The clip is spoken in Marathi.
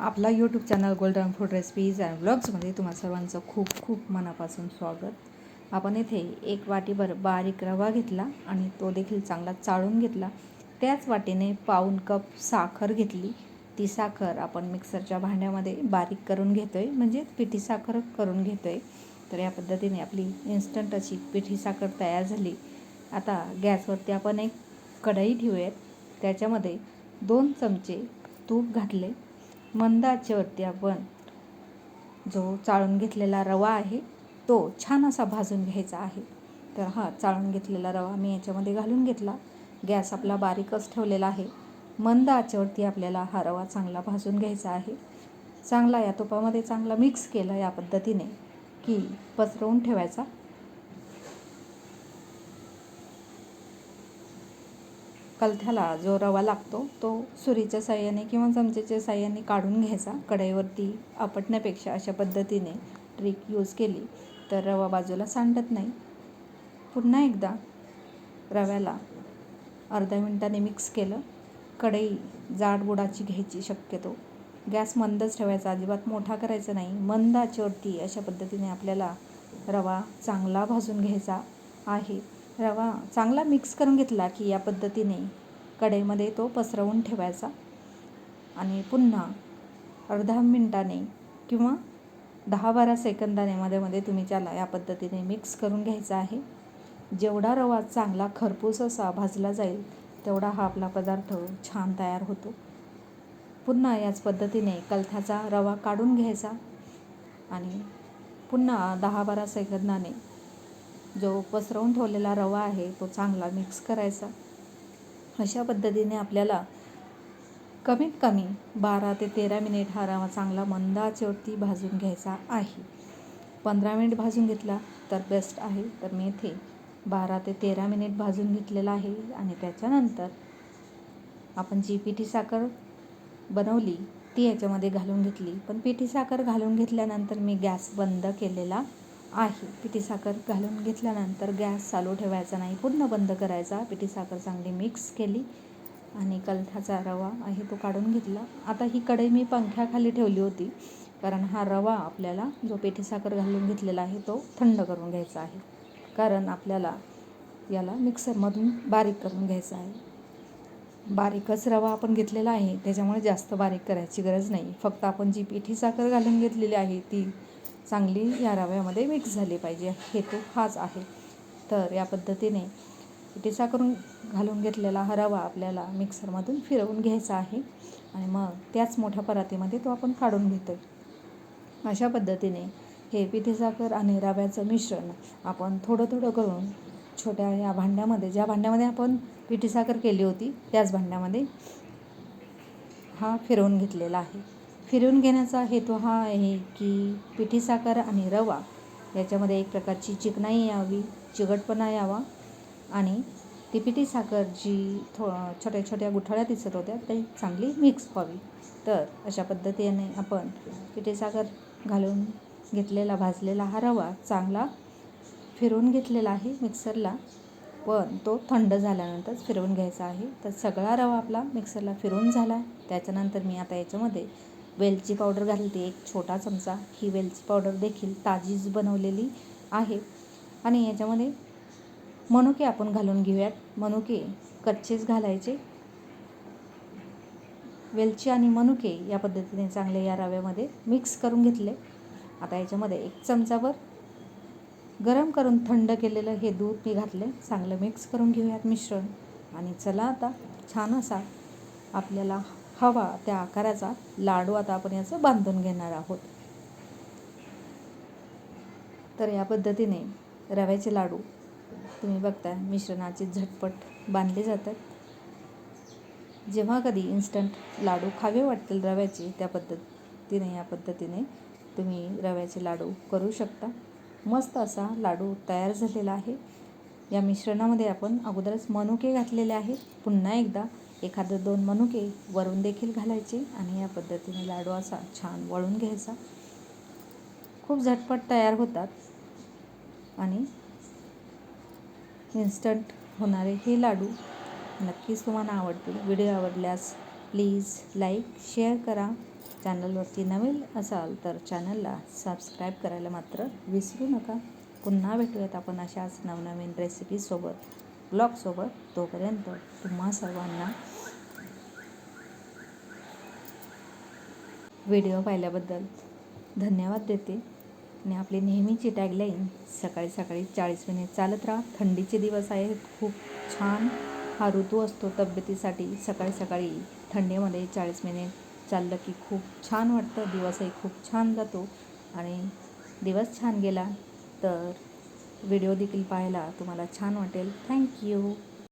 आपला YouTube channel golden food recipes and ब्लॉग्समध्ये तुम्हा सर्वांचं खूप खूप मनापासून स्वागत. आपण येथे एक वाटीभर बारीक रवा घेतला आणि तो देखील चांगला चाळून घेतला. त्याच वाटीने पाऊन कप साखर घेतली. ती साखर आपण मिक्सरच्या भांड्यामध्ये बारीक करून घेतो आहे म्हणजे पिठी साखर करून घेतो आहे तर या पद्धतीने आपली इन्स्टंट अशी पिठी साखर तयार झाली. आता गॅसवरती आपण एक कढई ठेवूयात. त्याच्यामध्ये दोन चमचे तूप घातले. मंद आचेवरती आपण जो चाळून घेतलेला रवा आहे तो छान असा भाजून घ्यायचा आहे. तर हा चाळून घेतलेला रवा मी याच्यामध्ये घालून घेतला. गॅस आपला बारीकच ठेवलेला आहे. मंद आचेवरती आपल्याला हा रवा चांगला भाजून घ्यायचा आहे. चांगला या तुपामध्ये चांगला मिक्स केला या पद्धतीने की पसरवून ठेवायचा. कलथ्याला जो रवा लागतो तो सुरीच्या साह्याने किंवा चमचेच्या साह्याने काढून घ्यायचा. कढईवरती आपटण्यापेक्षा अशा पद्धतीने ट्रिक यूज केली तर रवा बाजूला सांडत नाही. पुन्हा एकदा रव्याला अर्ध्या मिनटाने मिक्स केलं. कढई जाड बुडाची घ्यायची शक्यतो. गॅस मंदच ठेवायचा अजिबात मोठा करायचा नाही. मंद आचेवरती अशा पद्धतीने आपल्याला रवा चांगला भाजून घ्यायचा आहे. रवा चांगला मिक्स करून घेतला की या पद्धतीने कढईमध्ये तो पसरवून ठेवायचा. आणि पुन्हा अर्धा मिनटाने किंवा दहा बारा सेकंदाने मध्ये मध्ये तुम्ही त्याला या पद्धतीने मिक्स करून घ्यायचा आहे. जेवढा रवा चांगला खरपूस असा भाजला जाईल तेवढा हा आपला पदार्थ छान तयार होतो. पुन्हा याच पद्धतीने कलथ्याचा रवा काढून घ्यायचा. आणि पुन्हा दहा बारा सेकंदाने जो पसरवून ठेवलेला रवा आहे तो चांगला मिक्स करायचा. अशा पद्धतीने आपल्याला कमीत कमी बारा ते तेरा मिनिट हा रवा चांगला मंद आचेवरती भाजून घ्यायचा आहे. पंधरा मिनिट भाजून घेतला तर बेस्ट आहे. तर मी इथे बारा ते तेरा मिनिट भाजून घेतलेला आहे आणि त्याच्यानंतर आपण जी पिठी साखर बनवली ती याच्यामध्ये घालून घेतली. पण पिठी साखर घालून घेतल्यानंतर मी गॅस बंद केलेला आहे. पिठी साखर घालून घेतल्यानंतर गॅस चालू ठेवायचा नाही. पूर्ण बंद करायचा. पिठी साखर चांगली मिक्स केली आणि कलथाचा रवा आहे तो काढून घेतला. आता ही कढई मी पंख्याखाली ठेवली होती कारण हा रवा आपल्याला जो पिठी साखर घालून घेतलेला आहे तो थंड करून घ्यायचा आहे. कारण आपल्याला याला मिक्सरमधून बारीक करून घ्यायचा आहे. बारीकच रवा आपण घेतलेला आहे त्याच्यामुळे जास्त बारीक करायची गरज नाही. फक्त आपण जी पिठी साखर घालून घेतलेली आहे ती चांगली या रव्यामध्ये मिक्स झाली पाहिजे. हेतू हाच आहे. तर या पद्धतीने पिठी करून घालून घेतलेला हा रवा आपल्याला मिक्सरमधून फिरवून घ्यायचा आहे. आणि मग त्याच मोठ्या परातीमध्ये तो आपण काढून घेतो अशा पद्धतीने हे पिठी साखर आणि रव्याचं मिश्रण आपण थोडं थोडं करून छोट्या या भांड्यामध्ये ज्या भांड्यामध्ये आपण पिठी साखर केली होती त्याच भांड्यामध्ये हा फिरवून घेतलेला आहे. फिरवून घेण्याचा हेतू हा आहे की पिठी साखर आणि रवा याच्यामध्ये एक प्रकारची चिकनाई यावी चिकटपणा यावा. आणि ती पिठी साखर जी थो छोट्या छोट्या गुठळ्या दिसत होत्या ती चांगली मिक्स व्हावी. तर अशा पद्धतीने आपण पिठी साखर घालून घेतलेला भाजलेला हा रवा चांगला फिरवून घेतलेला आहे मिक्सरला पण तो थंड झाल्यानंतरच फिरवून घ्यायचा आहे. तर सगळा रवा आपला मिक्सरला फिरवून झाला. त्याच्यानंतर मी आता याच्यामध्ये वेलची पावडर घालते एक छोटा चमचा. ही वेलची पावडर देखील ताजीच बनवलेली आहे. आणि याच्यामध्ये मनुके आपण घालून घेऊयात. मनुके कच्चेच घालायचे. वेलची आणि मनुके या पद्धतीने चांगले या रव्यामध्ये मिक्स करून घेतले. आता याच्यामध्ये एक चमचाभर गरम करून थंड केलेलं हे दूध मी घातले. चांगलं मिक्स करून घेऊयात मिश्रण. आणि चला आता छान असा आपल्याला हवा त्या आकाराचा लाडू आता आपण याचं बांधून घेणार आहोत. तर या पद्धतीने रव्याचे लाडू तुम्ही बघता मिश्रणाचे झटपट बांधले जातात. जेव्हा कधी इन्स्टंट लाडू खावे वाटतील रव्याचे त्या पद्धतीने या पद्धतीने तुम्ही रव्याचे लाडू करू शकता. मस्त असा लाडू तयार झालेला आहे. या मिश्रणामध्ये आपण अगोदरच मनुके घातलेले आहेत. पुन्हा एकदा एखादं दोन मनुके वरून देखील घालायचे आणि या पद्धतीने लाडू असा छान वळून घ्यायचा. खूप झटपट तयार होतात आणि इन्स्टंट होणारे हे लाडू नक्कीच तुम्हाला आवडतील. व्हिडिओ आवडल्यास प्लीज लाईक शेअर करा. चॅनलवरती नवीन असाल तर चॅनलला सबस्क्राईब करायला मात्र विसरू नका. पुन्हा भेटूयात आपण अशाच नवनवीन रेसिपीसोबत ब्लॉगसोबत तोपर्यंत तुम्हा सर्वांना व्हिडिओ पाहिल्याबद्दल धन्यवाद देते. आणि आपली नेहमीची टॅगलाईन सकाळी सकाळी चाळीस मिनिट चालत राहा. थंडीचे दिवस आहेत. खूप छान हा ऋतू असतो तब्येतीसाठी. सकाळी सकाळी थंडीमध्ये चाळीस मिनिट चाललं की खूप छान वाटतं. दिवसही खूप छान जातो. आणि दिवस छान गेला तर व्हिडिओ देखील पाहायला तुम्हाला छान वाटेल. थँक्यू